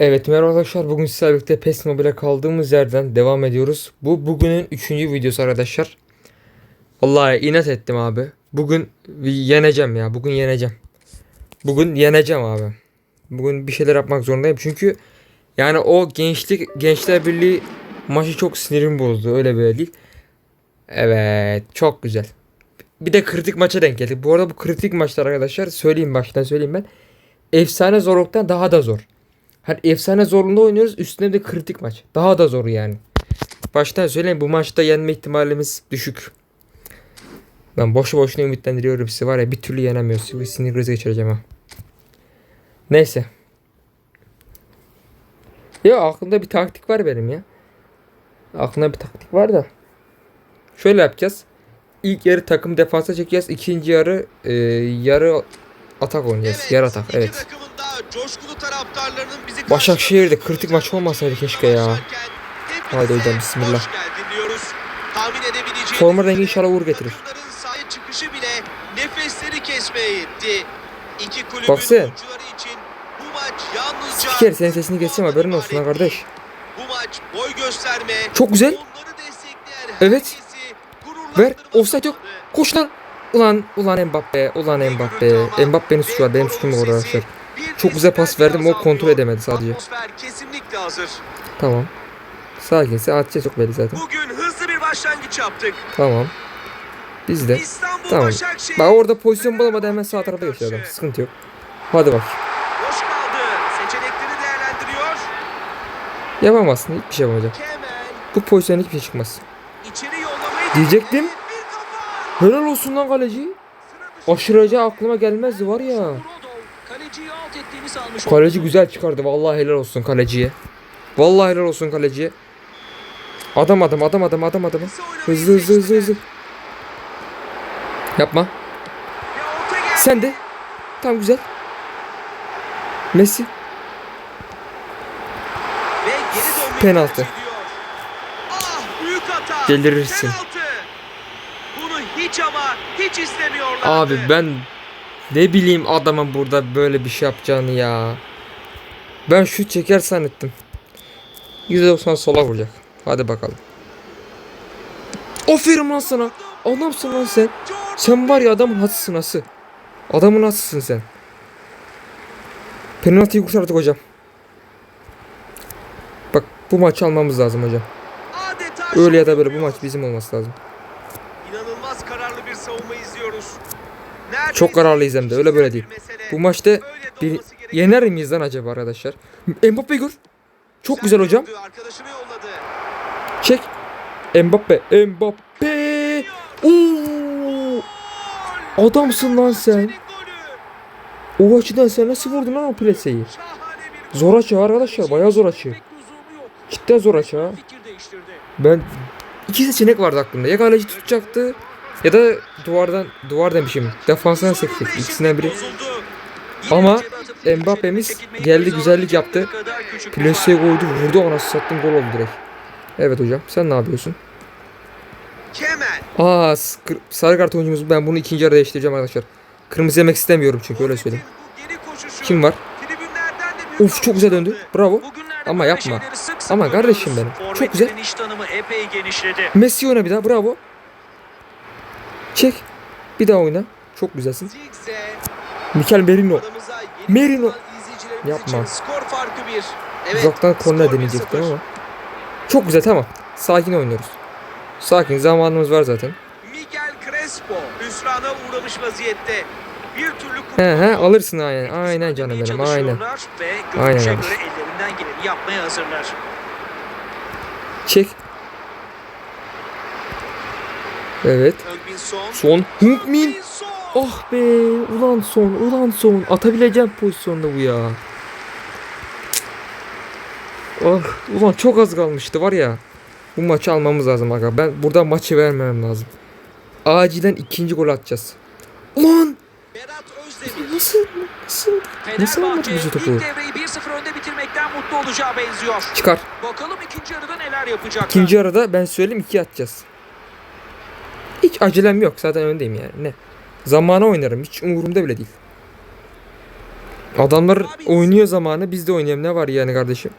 Evet merhaba arkadaşlar bugün sizlerle birlikte PES Mobile kaldığımız yerden devam ediyoruz. Bu bugünün üçüncü videosu arkadaşlar. Vallahi inat ettim abi. Bugün yeneceğim ya bugün yeneceğim. Bugün yeneceğim abi. Bugün bir şeyler yapmak zorundayım çünkü yani o gençlik gençler birliği maçı çok sinirim bozdu öyle böyle değil. Evet çok güzel. Bir de kritik maça denk geldik. Bu arada bu kritik maçlar arkadaşlar söyleyeyim baştan söyleyeyim ben. Efsane zorluktan daha da zor. Hani efsane zorluğunda oynuyoruz. Üstüne de kritik maç. Daha da zor yani. Baştan söyleyeyim bu maçta yenme ihtimalimiz düşük. Ben boşu boşuna ümitlendiriyorum sizi var ya bir türlü yenemiyoruz. Bir sinir krizi geçireceğim ha. Neyse. Ya aklımda bir taktik var benim ya. Aklımda bir taktik var da. Şöyle yapacağız. İlk yarı takım defansa çekeceğiz. İkinci yarı e, yarı atak oynayacağız. yarı atak evet. Coşkulu taraftarlarının bizi Başakşehir'de kritik maç olmasaydı keşke ya. Haydi hocam, bismillah. Tahmin edebileceğiniz Forma rengi inşallah uğur getirir. sahaya çıkışı bile nefesleri kesmeye yetti. İki kulübün Baksana. oyuncuları için bu maç yalnızca Spiker senin sesini geçeceğim haberin olsun ha kardeş. Bu maç boy gösterme. Çok güzel. Onları destekleyen Evet. herkesi Ver. Offside yok. zamanı. Koş lan. Ulan ulan Mbappe. Ulan Mbappe. Mbappe'nin suçu var. Benim suçum var arkadaşlar. Çok güzel pas verdim, o kontrol edemedi sadece. Kesinlikle hazır. Tamam. Sakinse atacağız çok belli zaten. Bugün hızlı bir başlangıç yaptık. Tamam. Biz de. İstanbul Tamam. Başakşehir. Bak orada pozisyon bulamadı hemen sağ tarafa geçiyor adam. Sıkıntı yok. Hadi bak. Boş kaldı. Seçenekleri değerlendiriyor. Yapamazsın. Hiçbir şey yapamayacak. Bu pozisyon hiçbir şey çıkmaz. içeri yollamayı Diyecektim. Helal olsun lan kaleci. Aşıracağı aklıma gelmezdi var ya. Kaleci güzel çıkardı. Vallahi helal olsun kaleciye. Vallahi helal olsun kaleciye. Adam adam adam adam adam adam. Hızlı hızlı hızlı hızlı. Yapma. Sen de. Tamam güzel. Messi. Penaltı. Ah. Delirirsin. Penaltı. Bunu hiç ama hiç istemiyorlardı. Abi ben ne bileyim adamın burada böyle bir şey yapacağını ya. Ben şut çeker zannettim. %90 sola vuracak. Hadi bakalım. Aferin lan sana. Adamsın lan sen. Sen var ya adamın hasısın hası. Adamın hasısın sen. Penaltıyı kurtardık hocam. Bak bu maçı almamız lazım hocam. Öyle ya da böyle bu maç bizim olması lazım. İnanılmaz kararlı bir savunma izliyoruz. Çok kararlıyız hem de, öyle böyle değil. Bu maçta bir yener miyiz lan acaba arkadaşlar? Mbappe gör. Çok güzel hocam. Çek. Mbappe. Mbappe. Oo! Adamsın lan sen. O açıdan sen nasıl vurdun lan o gol. Zor açı arkadaşlar. Bayağı zor açı. Cidden zor açı. Ben iki seçenek vardı aklımda. Ya kaleci tutacaktı ya da duvardan duvar demişim. Defansına sekecek. İkisinden biri. Ama Mbappe'miz geldi güzellik yaptı. Pleseye koydu vurdu anası sattım gol oldu direkt. Evet hocam sen ne yapıyorsun? Aa sarı kart oyuncumuz ben bunu ikinci yarıda değiştireceğim arkadaşlar. Kırmızı yemek istemiyorum çünkü öyle söyleyeyim. Kim var? Uf çok güzel döndü. Bravo. Ama yapma. Ama kardeşim benim. Çok güzel. Messi oyna bir daha bravo. Çek. Bir daha oyna. Çok güzelsin. Mikel Merino. Merino. Yapma. Evet, Uzaktan korner deneyecektim 1-0. ama. Çok güzel tamam. Sakin oynuyoruz. Sakin zamanımız var zaten. Miguel Crespo hüsrana uğramış vaziyette. Bir türlü He he alırsın aynen. Aynen canım benim aynen. Ve Aynen göre ellerinden geleni yapmaya hazırlar. Çek. Evet. Son. Hungmin. Ah be. Ulan son. Ulan son. Atabileceğim pozisyonda bu ya. Ah. Ulan çok az kalmıştı var ya. Bu maçı almamız lazım aga. Ben burada maçı vermemem lazım. Acilen ikinci gol atacağız. Ulan. Nasıl? Nasıl? Nasıl Fenerbahçe bizi ilk topu? devreyi 1-0 önde bitirmekten mutlu olacağı benziyor. Çıkar. Bakalım ikinci yarıda neler yapacaklar. İkinci arada ben söyleyeyim iki atacağız. Hiç acelem yok. Zaten öndeyim yani. Ne? Zamana oynarım. Hiç umurumda bile değil. Adamlar oynuyor zamanı biz de oynayalım ne var yani kardeşim.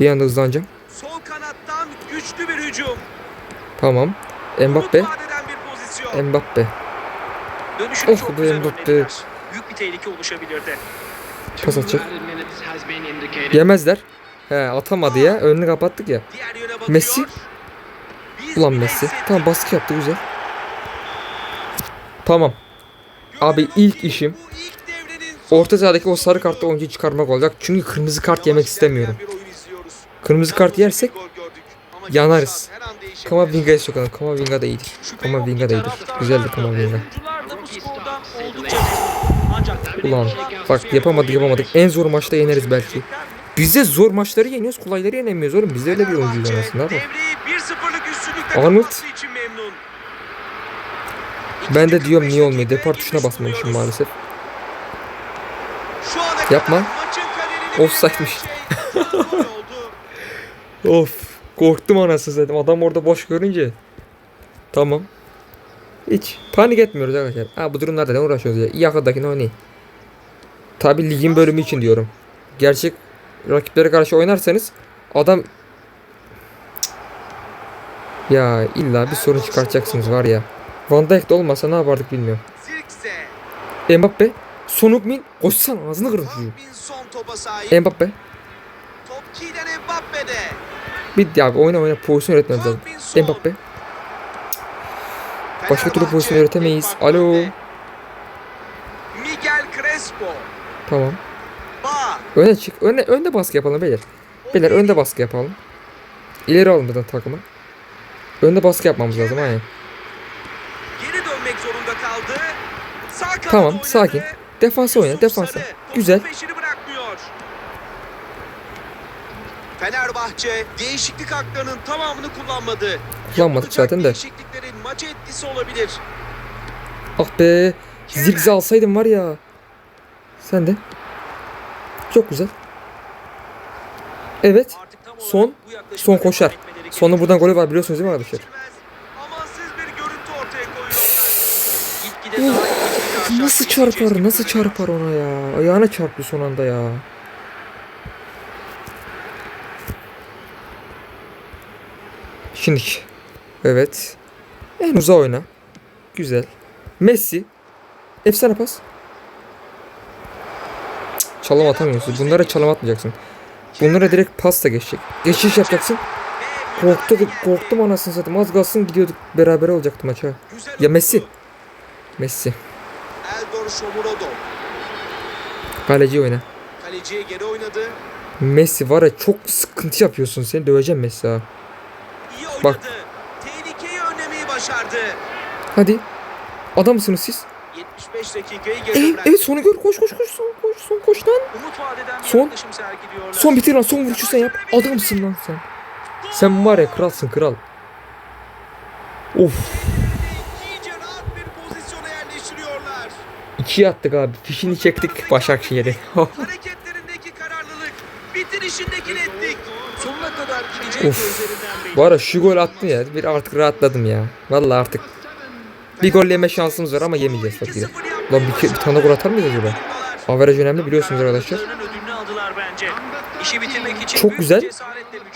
Bir anda hızlanacağım. Sol kanattan güçlü bir hücum. Tamam. Mbappe. Mbappe. Dönüşünü Oh çok be güzel Mbappe. Büyük bir tehlike oluşabilirdi. Pas atacak. Yemezler. He atamadı ya. Önünü kapattık ya. Messi. Ulan Messi. Tamam baskı yaptı güzel. Tamam. Abi ilk işim orta sahadaki o sarı kartlı oyuncuyu çıkarmak olacak. Çünkü kırmızı kart yemek istemiyorum. Kırmızı kart yersek yanarız. değişebilir. Kamavinga'ya sokalım. Kamavinga da iyidir. Kamavinga da iyidir. Güzeldi Kamavinga. Ulan bak yapamadık yapamadık. En zor maçta yeneriz belki. Biz de zor maçları yeniyoruz. Kolayları yenemiyoruz oğlum. Biz de öyle bir oyuncuyuz Fenerbahçe aslında ama. Devreyi 1-0'lık üstünlükle Arnold. Ben de diyorum niye 45 olmuyor. Depar tuşuna basmamışım maalesef. Yapma. Offside'miş. şey. Of. Korktum anasını satayım. Adam orada boş görünce. Tamam. Hiç panik etmiyoruz arkadaşlar. Ha bu durumlarda ne uğraşıyoruz ya? Yakındakini oynayın. Tabi ligin bölümü için diyorum. Gerçek rakiplere karşı oynarsanız adam ya illa bir sorun çıkartacaksınız var ya. Van Dijk de olmasa ne yapardık bilmiyorum. Mbappe, Son Heung-min koşsan ağzını kırın çocuğu. Mbappe. Top Kylian Mbappe'de. Bir ya oyna oyna pozisyon üretmemiz lazım. Mbappe. Başka türlü pozisyon üretemeyiz. Alo. Miguel Crespo. Tamam. Öne çık. Öne, önde baskı yapalım beyler. Beyler önde baskı yapalım. İleri alın buradan takımı. Önde baskı yapmamız lazım aynen. Geri dönmek zorunda kaldı. Sağ Tamam, oynadı. sakin. Defansa oyna defansa. Güzel. Fenerbahçe değişiklik haklarının tamamını kullanmadı. Kullanmadık zaten de. Değişikliklerin maça etkisi olabilir. Ah be. Zigzi alsaydım var ya. Sen de. Çok güzel. Evet. Son- son koşar. Sonra buradan golü var biliyorsunuz değil mi arkadaşlar? Aşağı Nasıl çarpar? Nasıl çarpar ona ya? Ayağına çarptı son anda ya. Şimdi. Evet. En uzağa oyna. Güzel. Messi. Efsane pas. Çalım atamıyorsun. Bunlara çalım atmayacaksın. Bunlara direkt pasla geçecek. Geçiş yapacaksın. Ve Korktu, müdahale korktum anasını satayım. Az kalsın gidiyorduk. Beraber olacaktı maça. Ya. Messi. Messi. Kaleci oyna. Kaleciye geri oynadı. Messi var ya çok sıkıntı yapıyorsun. Seni döveceğim Messi ha. Bak. Tehlikeyi önlemeyi başardı. Hadi. Adamsınız siz. 75 dakikayı geride bıraktı. evet sonu gör. Koş koş koş. Son koş. Son koş lan. Umut vadeden Son-. Son bitir lan. Son vuruşu sen yap. Adamsın lan sen. Sen var ya kralsın kral. Of. İkiye attık abi. Fişini çektik Başakşehir'i. Hareketlerindeki kararlılık, bitirişindeki netlik. Sonuna kadar gidecek Of. Bu ara şu gol attın ya. Bir artık rahatladım ya. Vallahi artık. Bir gol yeme şansımız var ama yemeyeceğiz tabii ki de. 2-0 yapmaya Lan bir, bir tane gol atar mıyız acaba? Averaj önemli biliyorsunuz arkadaşlar. Çok güzel.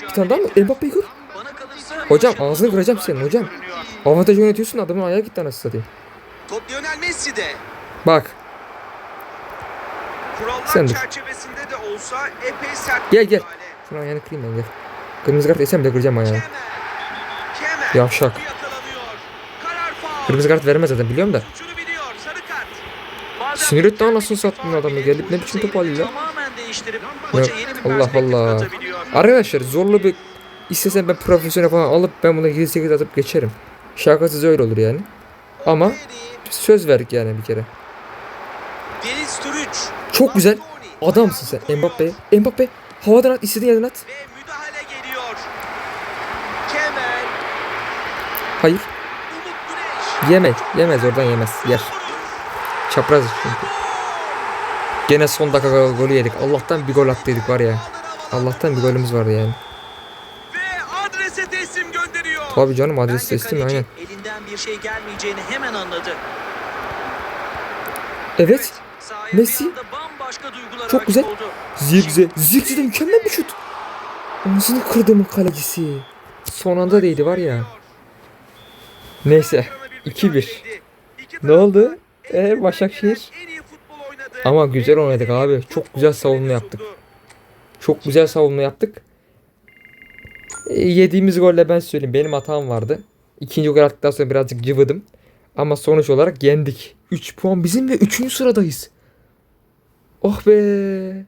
Bir tane daha mı? Mbappe'yi gör. Hocam, ağzını kıracağım senin, hocam. Avantaj yönetiyorsun adamın ayağı gitti anasını satayım. Top Lionel Messi'de. Bak. Kurallar Sen dur. çerçevesinde de olsa epey sert Gel, gel. Şunu ayağını kırayım ben gel. Kırmızı kart desem de kıracağım ayağını. Yavşak. Kırmızı kart vermez zaten biliyorum da. Suçunu biliyor. Sarı kart. Bazen Sinir etti anasını sattın adamı. Gelip ne biçim top seyrini alıyor bir Allah Allah. Arkadaşlar zorlu bir istesem ben profesyonel falan alıp ben buna 7-8 atıp geçerim. Şakasız öyle olur yani. Ama söz verdik yani bir kere. Çok güzel. Adamsın sen Mbappe. Mbappe havadan at istediğin yerden at. Ve müdahale geliyor. Kemal. Hayır. Yemez. Yemez oradan yemez. Yer. Çapraz çünkü. Gene son dakika gol- golü yedik. Allah'tan bir gol attıydık var ya. Allah'tan bir golümüz vardı yani. Ve adrese teslim gönderiyor. Tabii canım adres teslim aynen. elinden bir şey gelmeyeceğini hemen anladı. Evet. Messi. Çok güzel. Zirkze. Zirkze de mükemmel bir şut. Omzunu kırdı mı kalecisi? Son anda değdi var ya. Neyse. 2-1. Ne oldu? Ee, Başakşehir. Ama güzel oynadık abi. Çok güzel savunma yaptık. Çok güzel savunma yaptık. E, yediğimiz golle ben söyleyeyim. Benim hatam vardı. İkinci gol attıktan sonra birazcık cıvıdım. Ama sonuç olarak yendik. 3 puan bizim ve 3. sıradayız. Oh be.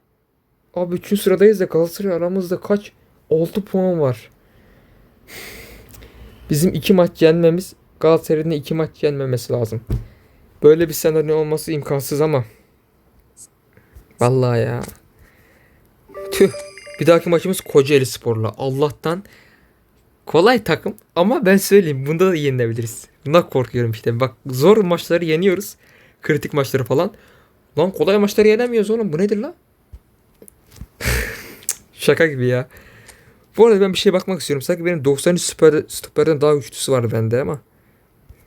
Abi 3. sıradayız da Galatasaray aramızda kaç? 6 puan var. Bizim 2 maç yenmemiz Galatasaray'ın 2 maç yenmemesi lazım. Böyle bir senaryo olması imkansız ama. Vallahi ya. Tüh. Bir dahaki maçımız Kocaeli Spor'la. Allah'tan kolay takım ama ben söyleyeyim bunda da yenilebiliriz. Bundan korkuyorum işte. Bak zor maçları yeniyoruz. Kritik maçları falan. Lan kolay maçları yenemiyoruz oğlum. Bu nedir lan? Şaka gibi ya. Bu arada ben bir şeye bakmak istiyorum. Sanki benim 93 süper, stoperden daha güçlüsü var bende ama.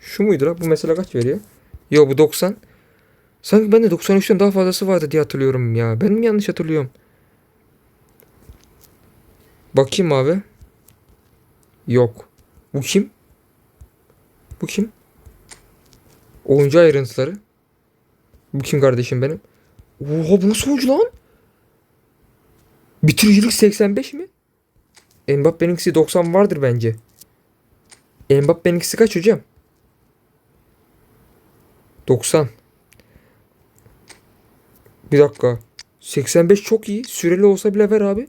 Şu muydu lan? Bu mesela kaç veriyor? Yo bu 90. Sanki bende 93'ten daha fazlası vardı diye hatırlıyorum ya. Ben mi yanlış hatırlıyorum? Bakayım abi. Yok. Bu kim? Bu kim? Oyuncu ayrıntıları. Bu kim kardeşim benim? Oha bu nasıl oyuncu lan? Bitiricilik 85 mi? Mbappe'ninkisi 90 vardır bence. Mbappe'ninkisi kaç hocam? 90. Bir dakika. 85 çok iyi. Süreli olsa bile ver abi.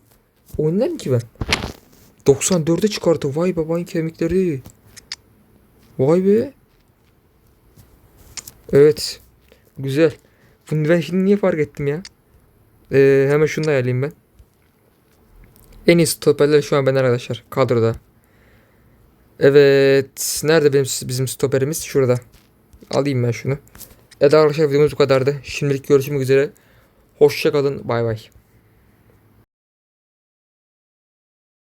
Oynar mı ki ben? 94'e çıkarttı. Vay babanın kemikleri. Vay be. Evet. Güzel. Bunu ben şimdi niye fark ettim ya? Ee, hemen şunu da ayarlayayım ben. En iyi stoperler şu an ben arkadaşlar. Kadroda. Evet. Nerede benim bizim stoperimiz? Şurada. Alayım ben şunu. Evet arkadaşlar videomuz bu kadardı. Şimdilik görüşmek üzere. Hoşçakalın. Bay bay.